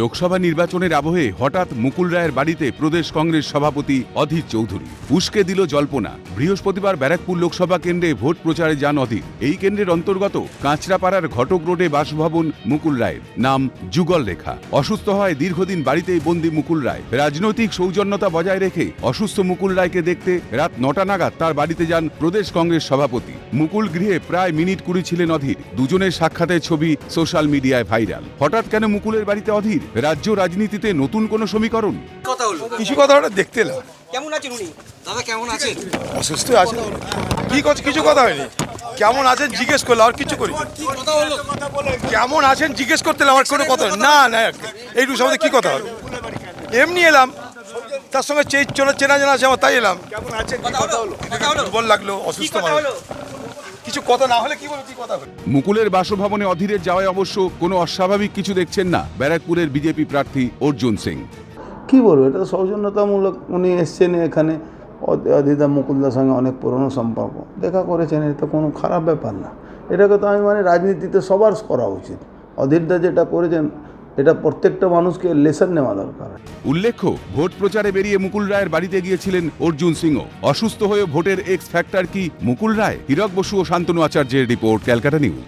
লোকসভা নির্বাচনের আবহে হঠাৎ মুকুল রায়ের বাড়িতে প্রদেশ কংগ্রেস সভাপতি অধীর চৌধুরী। উস্কে দিল জল্পনা। বৃহস্পতিবার ব্যারাকপুর লোকসভা কেন্দ্রে ভোট প্রচারে যান অধীর। এই কেন্দ্রের অন্তর্গত কাঁচরাপাড়ার ঘটক রোডে বাসভবন মুকুল রায়ের। নাম যুগল রেখা। অসুস্থ হয় দীর্ঘদিন বাড়িতেই বন্দী মুকুল রায়। রাজনৈতিক সৌজন্যতা বজায় রেখে অসুস্থ মুকুল রায়কে দেখতে রাত নটা নাগাদ তার বাড়িতে যান প্রদেশ কংগ্রেস সভাপতি। মুকুল গৃহে প্রায় মিনিট কুড়ি ছিলেন অধীর। দুজনের সাক্ষাতের ছবি সোশ্যাল মিডিয়ায় ভাইরাল। হঠাৎ কেন মুকুলের বাড়িতে অধীর? রাজ্য রাজনীতিতে নতুন কোনো সমীকরণ? কথা হলো। কিছু কথা ওটা দেখতে এলাম। কেমন আছেন উনি? দাদা কেমন আছেন? অসুস্থ আছে কি করছে কিছু কথা হয়নি। কেমন আছেন জিজ্ঞেস করলে আর কিছু করি কি কেমন আছেন জিজ্ঞেস করতে এলাম, আমার কোনো কথা। না না এইটুকু সাথে কি কথা হবে এমনি এলাম। তার সঙ্গে চে- চলে চেনা জানা আছে আমার তাই এলাম। কেমন আছেন কথা হলো? কথা দুর্বল লাগল অসুস্থ মানুষ। কিছু কথা না হলে কি বলব কি কথা হবে মুকুলের বাসভবনে অধীরের যাওয়ায় অবশ্য কোনো অস্বাভাবিক কিছু দেখছেন না ব্যারাকপুরের বিজেপি প্রার্থী অর্জুন সিং। কী বলব এটা তো সৌজন্যতামূলক উনি এসছেন এখানে। অদিতা মুকুলদার সঙ্গে অনেক পুরনো সম্পর্ক। দেখা করেছেন এটা কোনো খারাপ ব্যাপার না। এটাকে তো আমি মানে রাজনীতিতে সবার করা উচিত। অধীরদা যেটা করেছেন এটা প্রত্যেকটা মানুষকে লেসন নেওয়া দরকার। উল্লেখ্য, ভোট প্রচারে বেরিয়ে মুকুল রায়ের বাড়িতে গিয়েছিলেন অর্জুন সিংহ। অসুস্থ হয়ে ভোটের এক্স ফ্যাক্টর কি মুকুল রায়? হীরক বসু ও শান্তনু আচার্যের রিপোর্ট, ক্যালকাটা নিউজ।